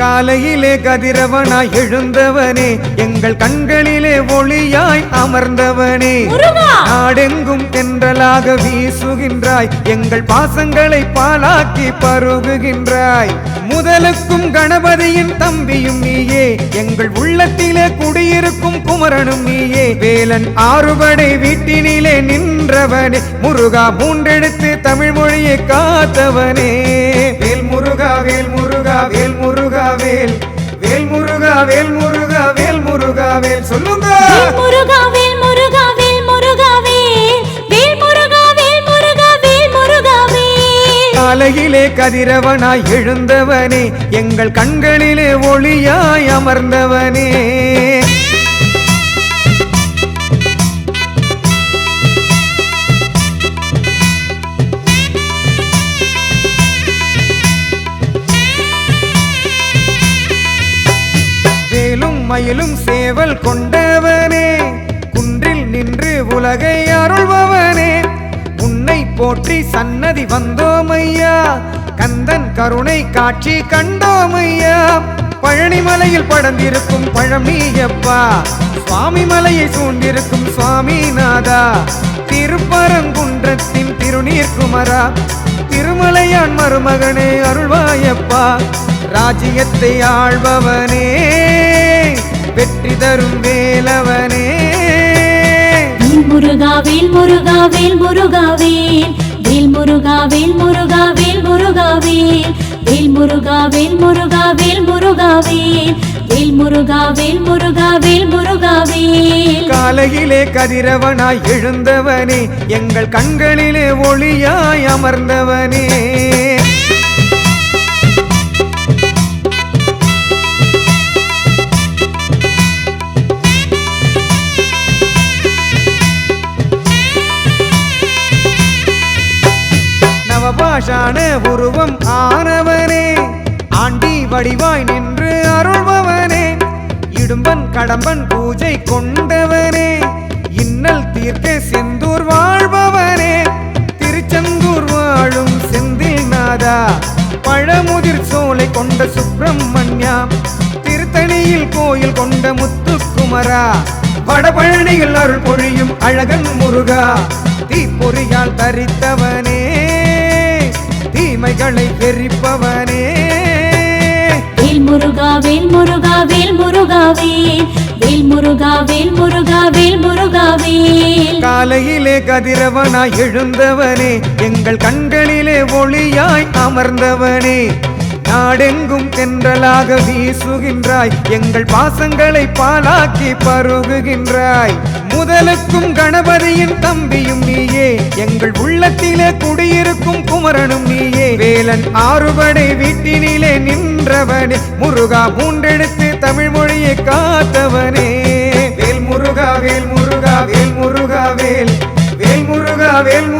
காலையிலே கதிரவனாய் எழுந்தவனே எங்கள் கண்களிலே ஒளியாய் அமர்ந்தவனே. முருகா நாடெங்கும் தென்றலாக வீசுகின்றாய் எங்கள் பாசங்களை பாலாக்கி பருகுகின்றாய். முதலுக்கும் கணபதியின் தம்பியும் நீயே எங்கள் உள்ளத்திலே குடியிருக்கும் குமரனும் நீயே. வேலன் ஆறுபடை வீட்டினிலே நின்றவனே முருகா மூன்றெடுத்து தமிழ் மொழியை காத்தவனே. வேல் முருகா வேல் முருகா வேல் முருகா வேல் வேல் முருகா வேல் முருகா வேல் முருகா வேல் சொல்லுங்க. முருகா வேல் முருகா வேல் முருகா வேல். வேல் முருகா வேல் முருகா வேல் முருகா வேல். காலையிலே கதிரவனாய் எழுந்தவனே எங்கள் கண்களிலே ஒளியாய் அமர்ந்தவனே. மயிலும் சேவல் கொண்டவனே. குன்றில் நின்று உலகை அருள்பவனே. உன்னை போற்றி சன்னதி வந்தோமையா. கந்தன் கருணை காட்சி கண்டோமையா. பழனிமலையில் படர்ந்திருக்கும் பழமியப்பா சுவாமி மலையை சூழ்ந்திருக்கும் சுவாமிநாதா திருப்பரங்குன்றத்தின் திருநீர்குமரா திருமலையான் மருமகனே அருள்வாயப்பா. ராஜ்யத்தை ஆள்பவனே. வெற்றி தரும் வேலவனே வேல் முருகா வேல் முருகா வேல் முருகா வேல் வேல் முருகா வேல் முருகா வேல் முருகா வேல் வேல் முருகா வேல் முருகா வேல் முருகா வேல் வேல் முருகா வேல் முருகா வேல் முருகா வேல் காலையிலே கதிரவனாய் எழுந்தவனே எங்கள் கண்களிலே ஒளியாய் அமர்ந்தவனே நவபாஷான உருவம் ஆனவனே. ஆண்டி வடிவாய் நின்று அருள்பவனே. இடும்பன் கடம்பன் பூஜை கொண்டவனே. இன்னல் தீர்க்க செந்தூர் வாழ்பவனே. திருச்செந்தூர் வாழும் செந்தில் நாதா. பழமுதிர் சோலை கொண்ட சுப்பிரமணியா. திருத்தணியில் கோயில் கொண்ட முத்துக்குமரா. வடபழனியில் அருள் பொழியும் அழகன் முருகா. தீப்பொறியால் தரித்தவனே. தீமைகளை எரிப்பவனே வேல் முருகா வேல் முருகா வேல் முருகா வேல் முருகா வேல் முருகா வேல் முருகா வேல். காலையிலே கதிரவனாய் எழுந்தவனே எங்கள் கண்களிலே ஒளியாய் அமர்ந்தவனே. நாடெங்கும் தென்றலாக வீசுகின்றாய். எங்கள் பாசங்களை பாலாக்கி பருகுகின்றாய். முதலுக்கும் கணபதியின் தம்பியும் நீயே. எங்கள் உள்ளத்திலே குடியிருக்கும் குமரனும் நீயே. வேலன் ஆறுபடை வீட்டினிலே நின்றவனே. முருகா மூன்றெடுத்து தமிழ் மொழியை காத்தவனே. வேல் முருகா வேல் முருகா வேல் முருகா வேல். வேல் முருகா வேல்